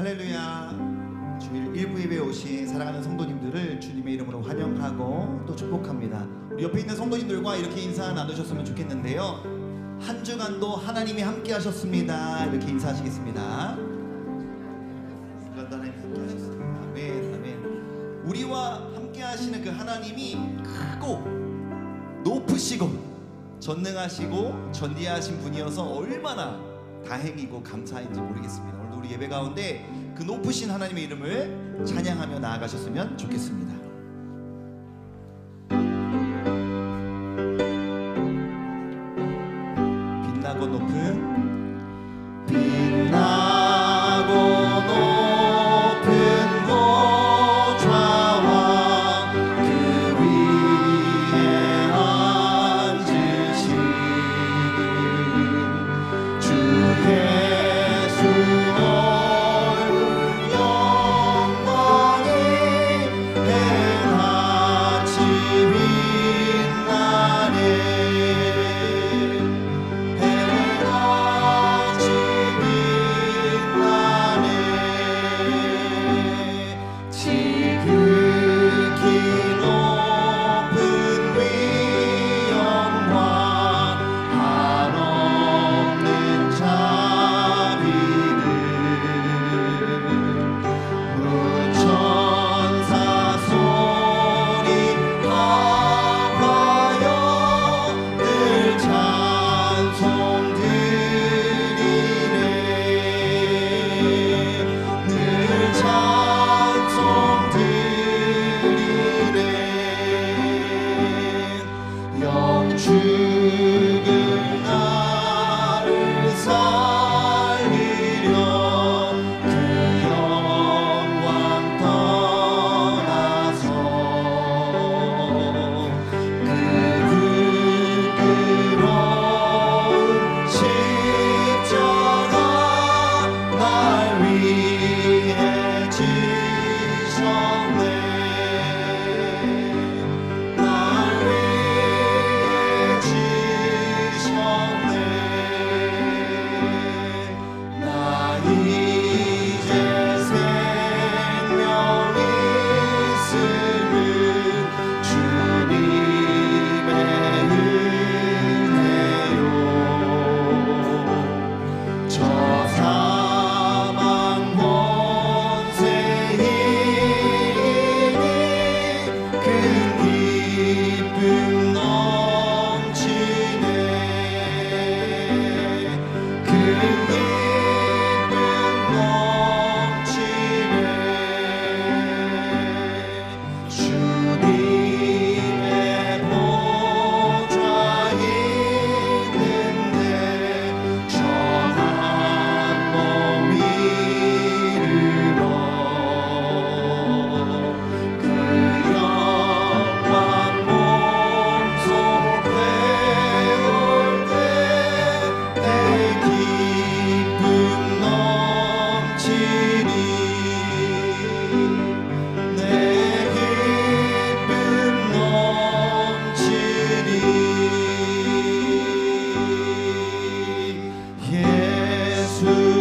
할렐루야. 주일 일부 예배에 오신 사랑하는 성도님들을 주님의 이름으로 환영하고 또 축복합니다. 우리 옆에 있는 성도님들과 이렇게 인사 나누셨으면 좋겠는데요. 한 주간도 하나님이 함께 하셨습니다. 이렇게 인사하시겠습니다. 하나님이 함께 하셨습니다. 아멘, 아멘. 우리와 함께 하시는 그 하나님이 크고 높으시고 전능하시고 전지하신 분이어서 얼마나 다행이고 감사한지 모르겠습니다. 우리 예배 가운데 그 높으신 하나님의 이름을 찬양하며 나아가셨으면 좋겠습니다.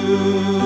예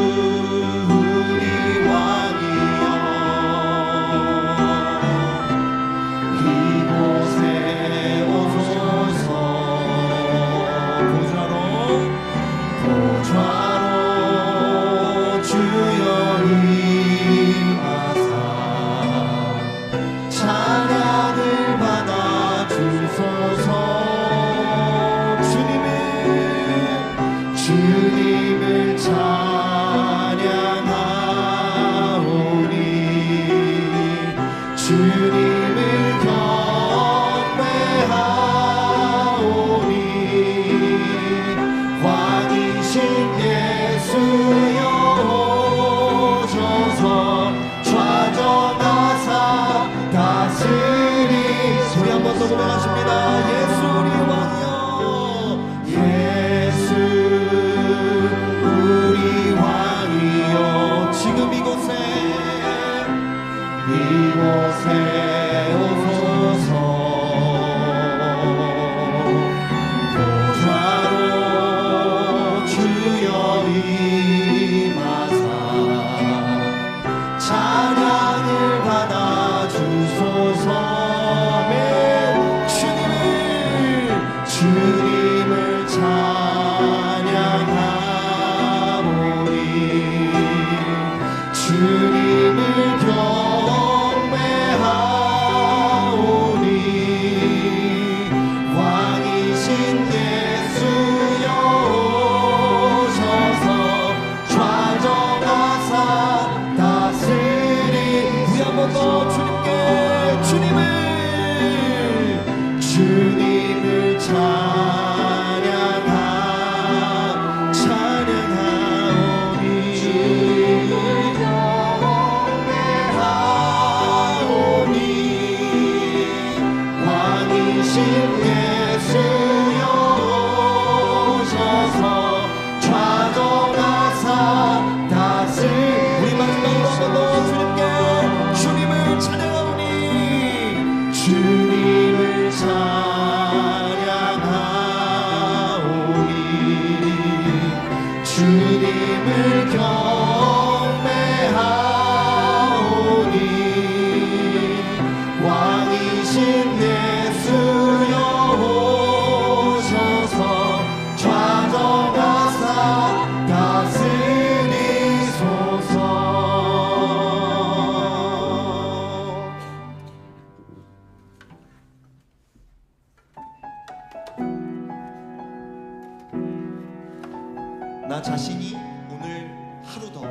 자신이 오늘 하루 더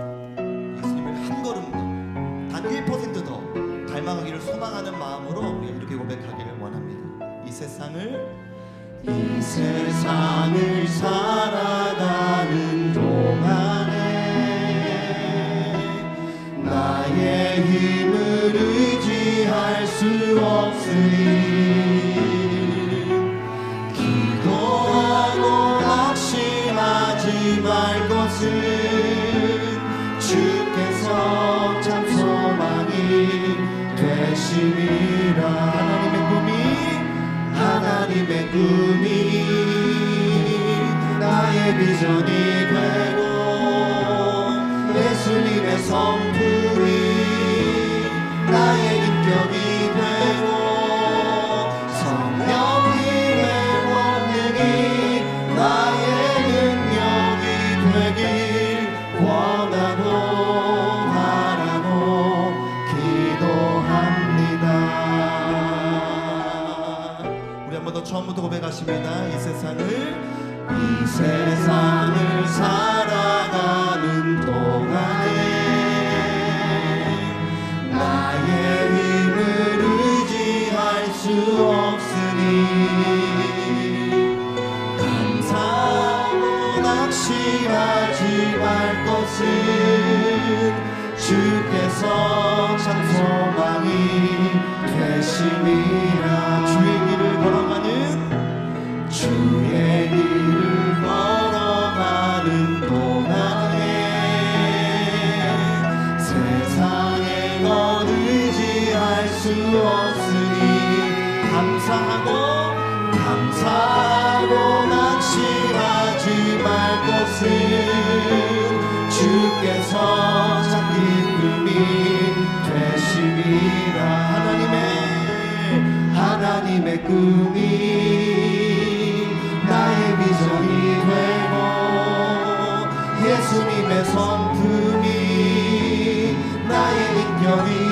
예수님을 한 걸음 더, 단 1%더 닮아가기를 소망하는 마음으로 우리가 이렇게 고백하기를 원합니다. 이 세상을 이 세상을 살아가는 동안에 나의 힘을 의지할 수 없으니 꿈이 나의 비전이 되고 예수님의 성품 고백하십니다. 이 세상을 이 세상을 살아가는 동안에 나의 힘을 의지할 수 없으니 감사하고 낙심하지 말 것은 주께서 참 소망이 되심이라. 주의 꿈이 나의 비전이 되고 예수님의 성품이 나의 인격이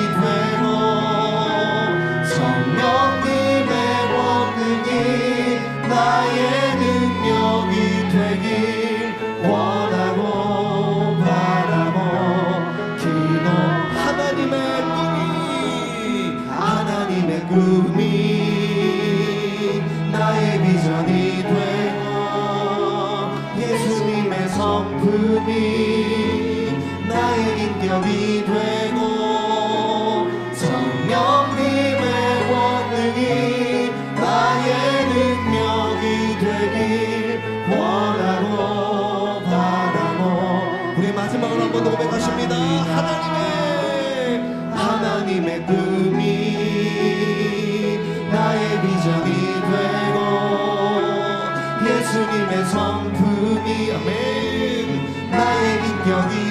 성품이 나의 인격이 되고 성령님의 원능이 나의 능력이 되길 원하고 바라고. 우리 마지막으로 한 번 더 고백하십니다. 하나님의 하나님의 꿈이 나의 비전이 되고 예수님의 성품이. 아멘 나의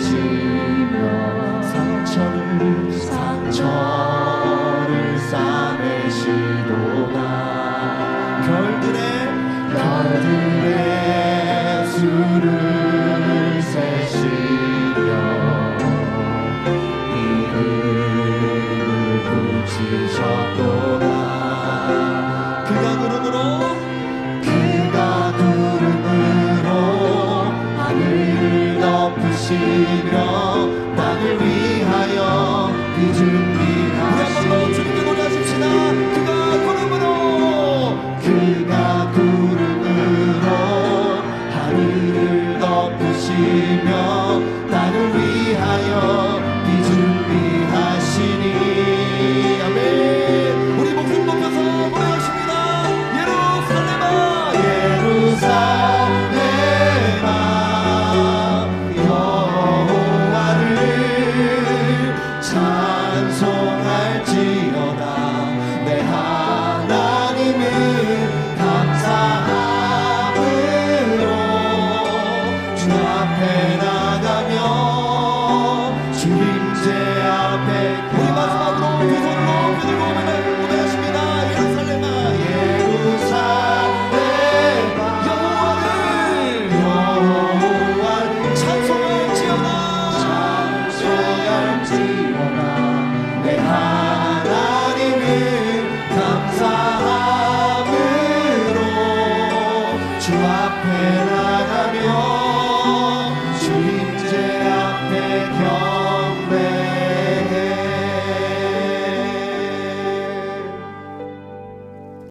주시며 상처를 상처. 바치며 땅을 위하여 그